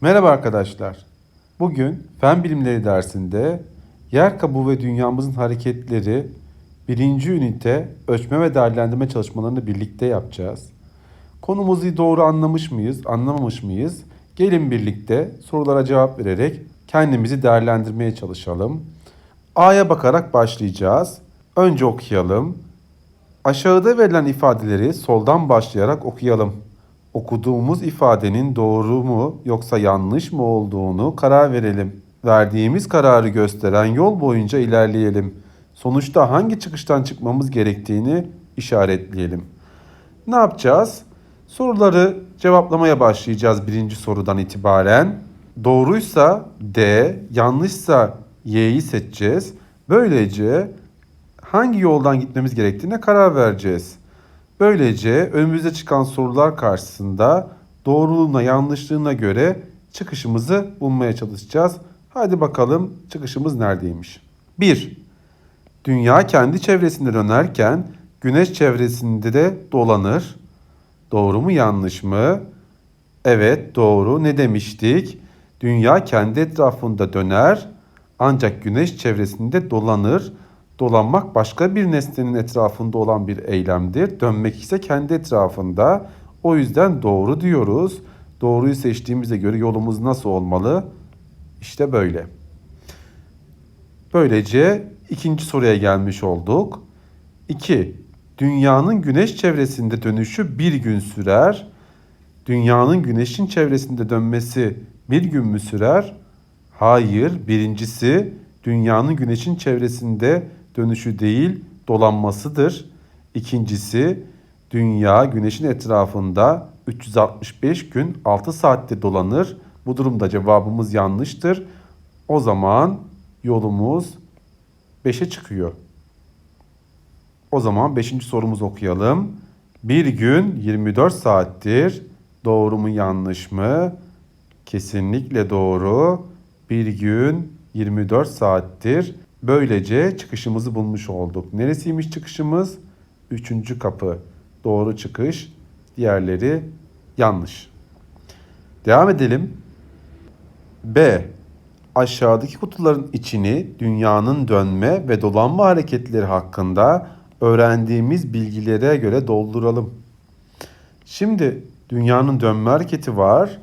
Merhaba arkadaşlar. Bugün Fen Bilimleri dersinde yer kabuğu ve dünyamızın hareketleri birinci ünite ölçme ve değerlendirme çalışmalarını birlikte yapacağız. Konumuzu doğru anlamış mıyız, anlamamış mıyız? Gelin birlikte sorulara cevap vererek kendimizi değerlendirmeye çalışalım. A'ya bakarak başlayacağız. Önce okuyalım. Aşağıda verilen ifadeleri soldan başlayarak okuyalım. Okuduğumuz ifadenin doğru mu yoksa yanlış mı olduğunu karar verelim. Verdiğimiz kararı gösteren yol boyunca ilerleyelim. Sonuçta hangi çıkıştan çıkmamız gerektiğini işaretleyelim. Ne yapacağız? Soruları cevaplamaya başlayacağız birinci sorudan itibaren. Doğruysa D, yanlışsa Y'yi seçeceğiz. Böylece hangi yoldan gitmemiz gerektiğine karar vereceğiz. Böylece önümüze çıkan sorular karşısında doğruluğuna yanlışlığına göre çıkışımızı bulmaya çalışacağız. Hadi bakalım çıkışımız neredeymiş? 1. Dünya kendi çevresinde dönerken güneş çevresinde de dolanır. Doğru mu yanlış mı? Evet doğru. Ne demiştik? Dünya kendi etrafında döner ancak güneş çevresinde dolanır. Dolanmak başka bir nesnenin etrafında olan bir eylemdir. Dönmek ise kendi etrafında. O yüzden doğru diyoruz. Doğruyu seçtiğimize göre yolumuz nasıl olmalı? İşte böyle. Böylece ikinci soruya gelmiş olduk. 2. Dünyanın güneş çevresinde dönüşü bir gün sürer. Dünyanın güneşin çevresinde dönmesi bir gün mü sürer? Hayır. Birincisi dünyanın güneşin çevresinde dönüşü değil dolanmasıdır. İkincisi dünya güneşin etrafında 365 gün 6 saatte dolanır. Bu durumda cevabımız yanlıştır. O zaman yolumuz 5'e çıkıyor. O zaman 5. sorumuzu okuyalım. Bir gün 24 saattir. Doğru mu yanlış mı? Kesinlikle doğru. Bir gün 24 saattir. Böylece çıkışımızı bulmuş olduk. Neresiymiş çıkışımız? Üçüncü kapı. Doğru çıkış. Diğerleri yanlış. Devam edelim. B. Aşağıdaki kutuların içini dünyanın dönme ve dolanma hareketleri hakkında öğrendiğimiz bilgilere göre dolduralım. Şimdi dünyanın dönme hareketi var.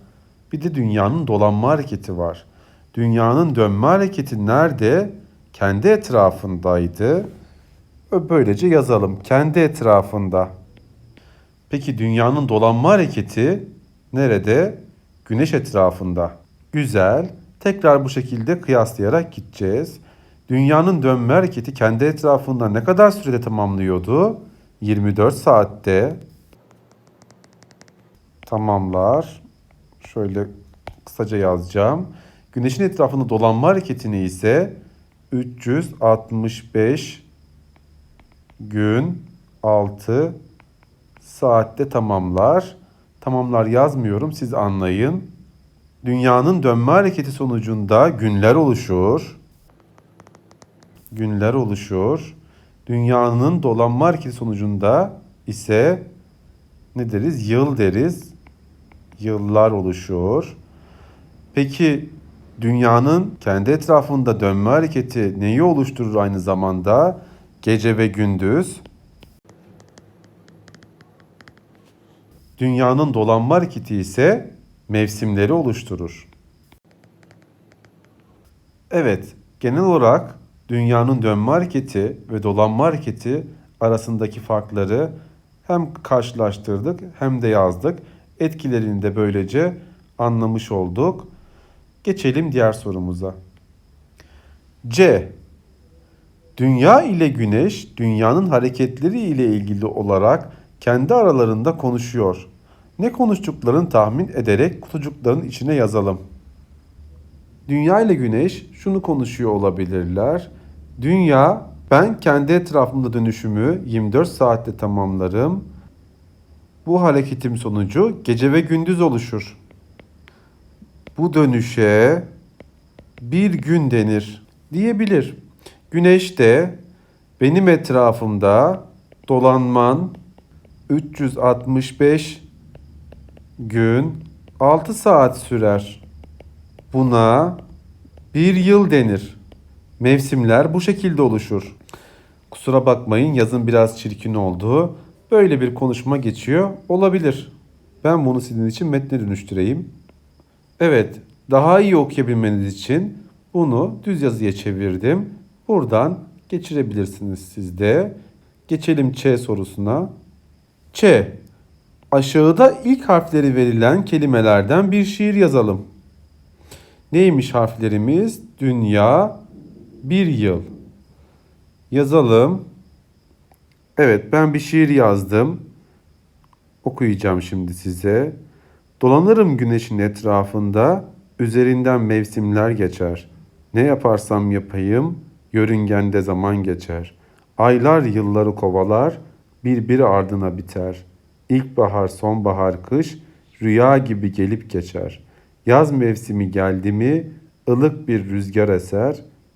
Bir de dünyanın dolanma hareketi var. Dünyanın dönme hareketi nerede? Kendi etrafındaydı. Böylece yazalım. Kendi etrafında. Peki dünyanın dolanma hareketi nerede? Güneş etrafında. Güzel. Tekrar bu şekilde kıyaslayarak gideceğiz. Dünyanın dönme hareketi kendi etrafında ne kadar sürede tamamlıyordu? 24 saatte. Tamamlar. Şöyle kısaca yazacağım. Güneşin etrafında dolanma hareketini ise 365 gün 6 saatte tamamlar. Tamamlar yazmıyorum siz anlayın. Dünyanın dönme hareketi sonucunda günler oluşur. Günler oluşur. Dünyanın dolanma hareketi sonucunda ise ne deriz? Yıl deriz. Yıllar oluşur. Peki dünyanın kendi etrafında dönme hareketi neyi oluşturur aynı zamanda? Gece ve gündüz. Dünyanın dolanma hareketi ise mevsimleri oluşturur. Evet, genel olarak dünyanın dönme hareketi ve dolanma hareketi arasındaki farkları hem karşılaştırdık hem de yazdık. Etkilerini de böylece anlamış olduk. Geçelim diğer sorumuza. C. Dünya ile Güneş dünyanın hareketleri ile ilgili olarak kendi aralarında konuşuyor. Ne konuştuklarını tahmin ederek kutucukların içine yazalım. Dünya ile Güneş şunu konuşuyor olabilirler. Dünya ben kendi etrafımda dönüşümü 24 saatte tamamlarım. Bu hareketim sonucu gece ve gündüz oluşur. Bu dönüşe bir gün denir diyebilir. Güneş de benim etrafımda dolanman 365 gün 6 saat sürer. Buna bir yıl denir. Mevsimler bu şekilde oluşur. Kusura bakmayın yazın biraz çirkin oldu. Böyle bir konuşma geçiyor olabilir. Ben bunu sizin için metne dönüştüreyim. Evet, daha iyi okuyabilmeniz için bunu düz yazıya çevirdim. Buradan geçirebilirsiniz siz de. Geçelim Ç sorusuna. Ç. Aşağıda ilk harfleri verilen kelimelerden bir şiir yazalım. Neymiş harflerimiz? Dünya, bir yıl. Yazalım. Evet ben bir şiir yazdım. Okuyacağım şimdi size. Dolanırım güneşin etrafında, üzerinden mevsimler geçer. Ne yaparsam yapayım, yörüngende zaman geçer. Aylar yılları kovalar, birbiri ardına biter. İlkbahar, sonbahar, kış, rüya gibi gelip geçer. Yaz mevsimi geldi mi, ılık bir rüzgar eser,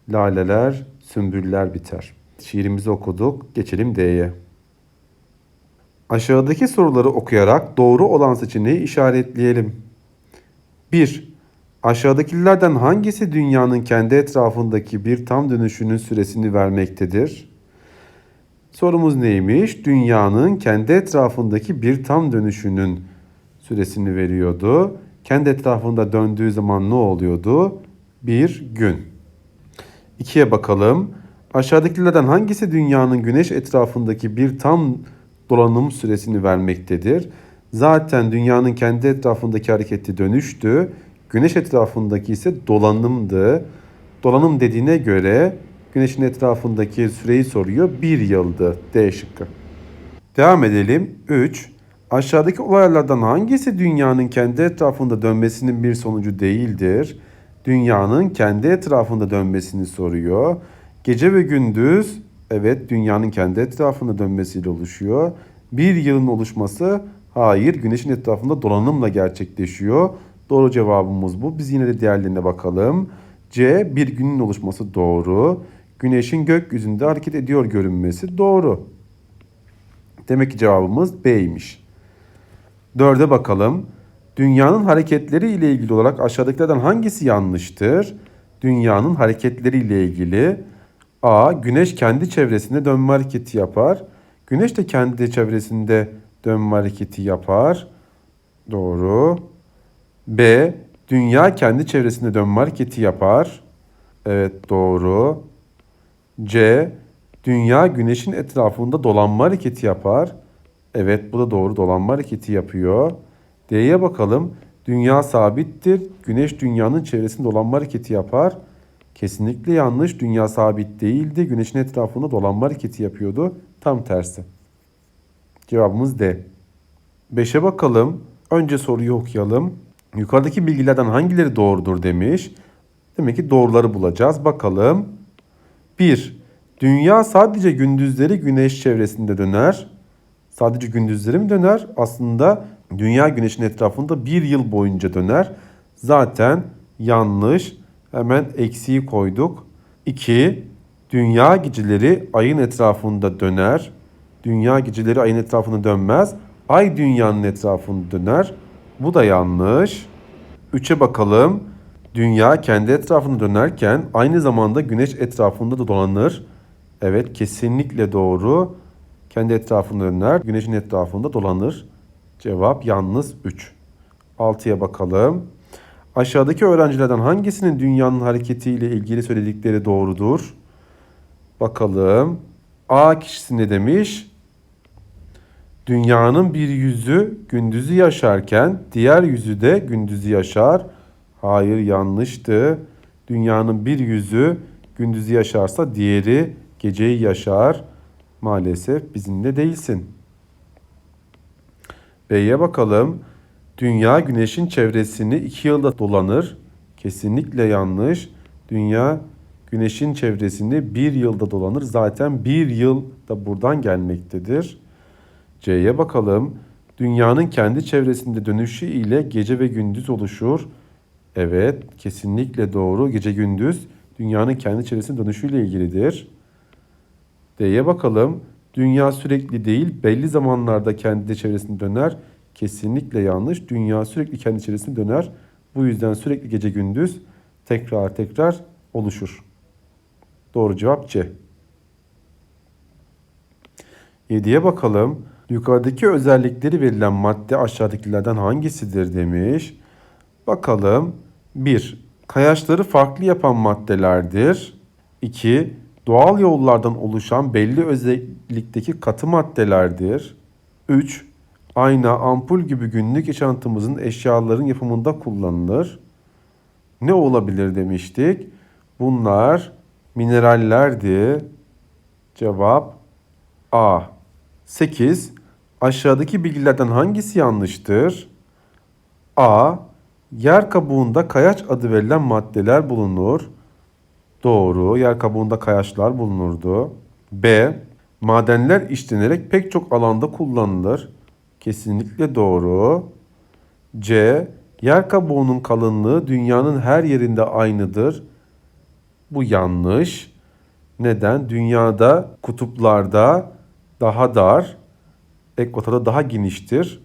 laleler, sümbüller biter. Şiirimizi okuduk, geçelim D'ye. Aşağıdaki soruları okuyarak doğru olan seçeneği işaretleyelim. 1. Aşağıdakilerden hangisi dünyanın kendi etrafındaki bir tam dönüşünün süresini vermektedir? Sorumuz neymiş? Dünyanın kendi etrafındaki bir tam dönüşünün süresini veriyordu. Kendi etrafında döndüğü zaman ne oluyordu? Bir gün. İkiye bakalım. Aşağıdakilerden hangisi dünyanın güneş etrafındaki bir tam dolanım süresini vermektedir? Zaten dünyanın kendi etrafındaki hareketi dönüştü. Güneş etrafındaki ise dolanımdı. Dolanım dediğine göre güneşin etrafındaki süreyi soruyor. Bir yıldı D şıkkı. Devam edelim. 3. Aşağıdaki olaylardan hangisi dünyanın kendi etrafında dönmesinin bir sonucu değildir? Dünyanın kendi etrafında dönmesini soruyor. Gece ve gündüz evet dünyanın kendi etrafında dönmesiyle oluşuyor. Bir yılın oluşması hayır güneşin etrafında dolanımla gerçekleşiyor. Doğru cevabımız bu. Biz yine de diğerlerine bakalım. C bir günün oluşması doğru. Güneşin gökyüzünde hareket ediyor görünmesi doğru. Demek ki cevabımız B'ymiş. Dörde bakalım. Dünyanın hareketleri ile ilgili olarak aşağıdakilerden hangisi yanlıştır? Dünyanın hareketleri ile ilgili A. Güneş kendi çevresinde dönme hareketi yapar. Güneş de kendi çevresinde dönme hareketi yapar. Doğru. B. Dünya kendi çevresinde dönme hareketi yapar. Evet doğru. C. Dünya güneşin etrafında dolanma hareketi yapar. Evet bu da doğru dolanma hareketi yapıyor. D'ye bakalım. Dünya sabittir. Güneş dünyanın çevresinde dolanma hareketi yapar. Kesinlikle yanlış. Dünya sabit değildi. Güneşin etrafında dolanma hareketi yapıyordu. Tam tersi. Cevabımız D. 5'e bakalım. Önce soruyu okuyalım. Yukarıdaki bilgilerden hangileri doğrudur demiş. Demek ki doğruları bulacağız. Bakalım. 1. Dünya sadece gündüzleri güneş çevresinde döner. Sadece gündüzleri mi döner? Aslında dünya güneşin etrafında bir yıl boyunca döner. Zaten yanlış. Hemen eksiği koyduk. 2. Dünya geceleri ayın etrafında döner. Dünya geceleri ayın etrafında dönmez. Ay dünyanın etrafında döner. Bu da yanlış. 3'e bakalım. Dünya kendi etrafında dönerken aynı zamanda güneş etrafında da dolanır. Evet kesinlikle doğru. Kendi etrafında döner, güneşin etrafında dolanır. Cevap yalnız 3. 6'ya bakalım. Aşağıdaki öğrencilerden hangisinin dünyanın hareketiyle ilgili söyledikleri doğrudur? Bakalım. A kişisi ne demiş? Dünyanın bir yüzü gündüzü yaşarken diğer yüzü de gündüzü yaşar. Hayır yanlıştı. Dünyanın bir yüzü gündüzü yaşarsa diğeri geceyi yaşar. Maalesef bizimle değilsin. B'ye bakalım. Dünya güneşin çevresini iki yılda dolanır. Kesinlikle yanlış. Dünya güneşin çevresini bir yılda dolanır. Zaten bir yıl da buradan gelmektedir. C'ye bakalım. Dünyanın kendi çevresinde dönüşü ile gece ve gündüz oluşur. Evet, kesinlikle doğru. Gece gündüz dünyanın kendi çevresinde dönüşüyle ilgilidir. D'ye bakalım. Dünya sürekli değil, belli zamanlarda kendi çevresinde döner. Kesinlikle yanlış. Dünya sürekli kendi çevresinde döner. Bu yüzden sürekli gece gündüz tekrar tekrar oluşur. Doğru cevap C. 7'ye bakalım. Yukarıdaki özellikleri verilen madde aşağıdakilerden hangisidir demiş. Bakalım. 1. Kayaçları farklı yapan maddelerdir. 2. Doğal yollardan oluşan belli özellikteki katı maddelerdir. 3. Ayna, ampul gibi günlük yaşantımızın eşyaların yapımında kullanılır. Ne olabilir demiştik? Bunlar minerallerdi. Cevap A. 8. Aşağıdaki bilgilerden hangisi yanlıştır? A. Yer kabuğunda kayaç adı verilen maddeler bulunur. Doğru. Yer kabuğunda kayaçlar bulunurdu. B. Madenler işlenerek pek çok alanda kullanılır. Kesinlikle doğru. C. Yer kabuğunun kalınlığı dünyanın her yerinde aynıdır. Bu yanlış. Neden? Dünyada kutuplarda daha dar, ekvatorda daha geniştir.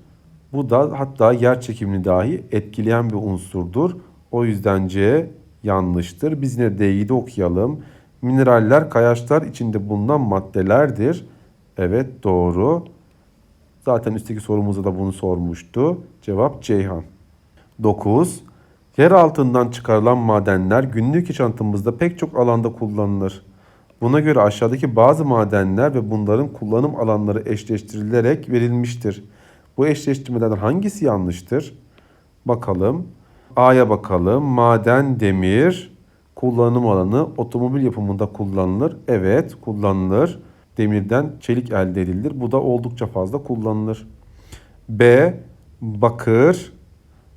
Bu da hatta yer çekimini dahi etkileyen bir unsurdur. O yüzden C yanlıştır. Biz yine D'yi de okuyalım. Mineraller kayaçlar içinde bulunan maddelerdir. Evet doğru. Zaten üstteki sorumuzda da bunu sormuştu. Cevap Ceyhan. 9. Yer altından çıkarılan madenler günlük yaşantımızda pek çok alanda kullanılır. Buna göre aşağıdaki bazı madenler ve bunların kullanım alanları eşleştirilerek verilmiştir. Bu eşleştirmelerden hangisi yanlıştır? Bakalım. A'ya bakalım. Maden, demir, kullanım alanı otomobil yapımında kullanılır. Evet, kullanılır. Demirden çelik elde edilir. Bu da oldukça fazla kullanılır. B. Bakır,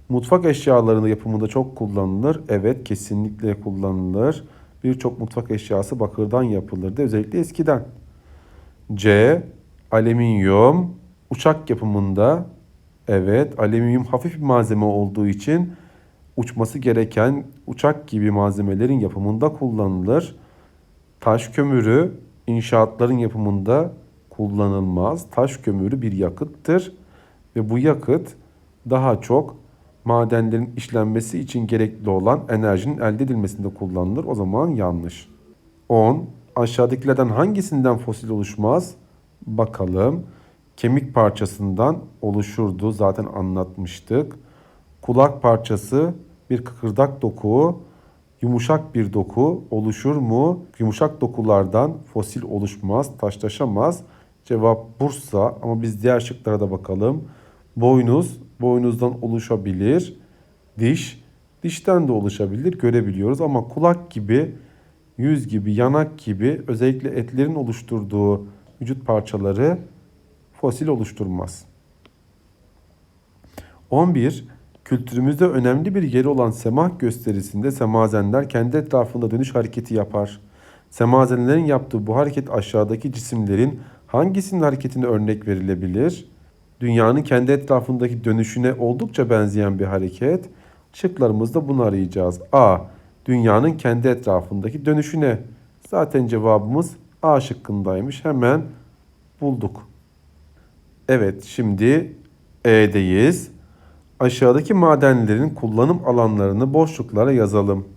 mutfak eşyalarının yapımında çok kullanılır. Evet, kesinlikle kullanılır. Birçok mutfak eşyası bakırdan yapılırdı. Özellikle eskiden. C. Alüminyum. Uçak yapımında evet alüminyum hafif bir malzeme olduğu için uçması gereken uçak gibi malzemelerin yapımında kullanılır. Taş kömürü inşaatların yapımında kullanılmaz. Taş kömürü bir yakıttır ve bu yakıt daha çok madenlerin işlenmesi için gerekli olan enerjinin elde edilmesinde kullanılır. O zaman yanlış. 10. Aşağıdakilerden hangisinden fosil oluşmaz? Bakalım. Kemik parçasından oluşurdu. Zaten anlatmıştık. Kulak parçası bir kıkırdak doku, yumuşak bir doku oluşur mu? Yumuşak dokulardan fosil oluşmaz, taşlaşamaz. Cevap Bursa ama biz diğer şıklara da bakalım. Boynuz boynuzdan oluşabilir. Diş dişten de oluşabilir görebiliyoruz ama kulak gibi, yüz gibi, yanak gibi özellikle etlerin oluşturduğu vücut parçaları fosil oluşturmaz. 11. Kültürümüzde önemli bir yeri olan semah gösterisinde semazenler kendi etrafında dönüş hareketi yapar. Semazenlerin yaptığı bu hareket aşağıdaki cisimlerin hangisinin hareketine örnek verilebilir? Dünyanın kendi etrafındaki dönüşüne oldukça benzeyen bir hareket. Şıklarımızda bunu arayacağız. A. Dünyanın kendi etrafındaki dönüşüne. Zaten cevabımız A şıkkındaymış. Hemen bulduk. Evet şimdi E'deyiz. Aşağıdaki madenlerin kullanım alanlarını boşluklara yazalım.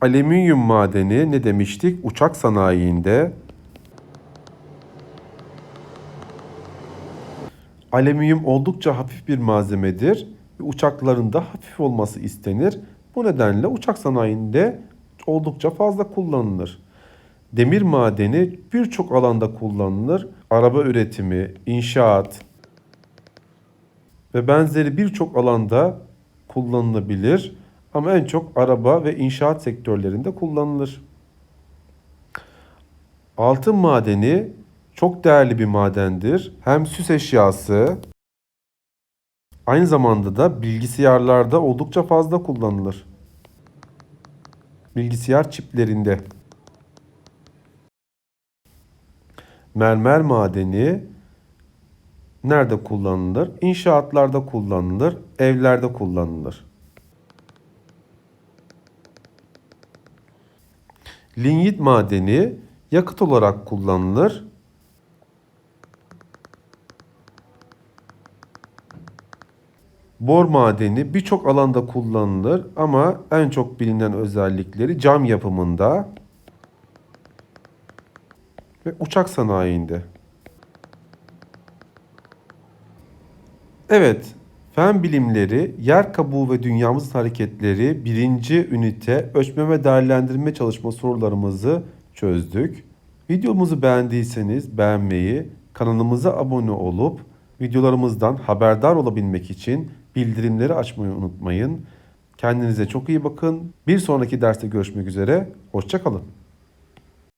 Alüminyum madeni ne demiştik? Uçak sanayiinde. Alüminyum oldukça hafif bir malzemedir ve uçakların da hafif olması istenir. Bu nedenle uçak sanayinde oldukça fazla kullanılır. Demir madeni birçok alanda kullanılır. Araba üretimi, inşaat ve benzeri birçok alanda kullanılabilir. Ama en çok araba ve inşaat sektörlerinde kullanılır. Altın madeni çok değerli bir madendir. Hem süs eşyası aynı zamanda da bilgisayarlarda oldukça fazla kullanılır. Bilgisayar çiplerinde. Mermer madeni nerede kullanılır? İnşaatlarda kullanılır, evlerde kullanılır. Linyit madeni yakıt olarak kullanılır. Bor madeni birçok alanda kullanılır ama en çok bilinen özellikleri cam yapımında ve uçak sanayinde. Evet, fen bilimleri, yer kabuğu ve dünyamızın hareketleri birinci ünite ölçme ve değerlendirme çalışma sorularımızı çözdük. Videomuzu beğendiyseniz beğenmeyi, kanalımıza abone olup videolarımızdan haberdar olabilmek için bildirimleri açmayı unutmayın. Kendinize çok iyi bakın. Bir sonraki derste görüşmek üzere. Hoşçakalın.